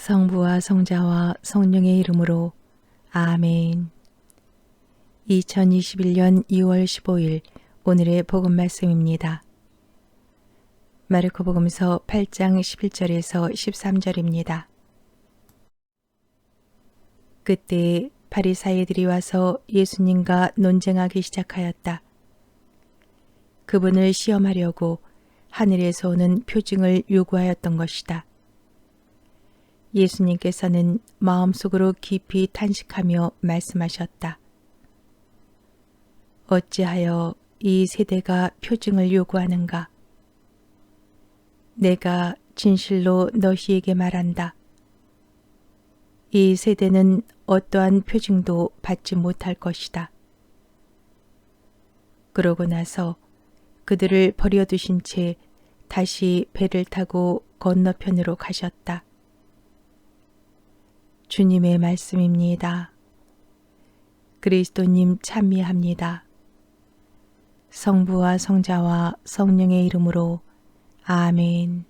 성부와 성자와 성령의 이름으로 아멘. 2021년 2월 15일 오늘의 복음 말씀입니다. 마르코 복음서 8장 11절에서 13절입니다. 그때 바리사이들이 와서 예수님과 논쟁하기 시작하였다. 그분을 시험하려고 하늘에서 오는 표징을 요구하였던 것이다. 예수님께서는 마음속으로 깊이 탄식하며 말씀하셨다. 어찌하여 이 세대가 표징을 요구하는가? 내가 진실로 너희에게 말한다. 이 세대는 어떠한 표징도 받지 못할 것이다. 그러고 나서 그들을 버려두신 채 다시 배를 타고 건너편으로 가셨다. 주님의 말씀입니다. 그리스도님 찬미합니다. 성부와 성자와 성령의 이름으로 아멘.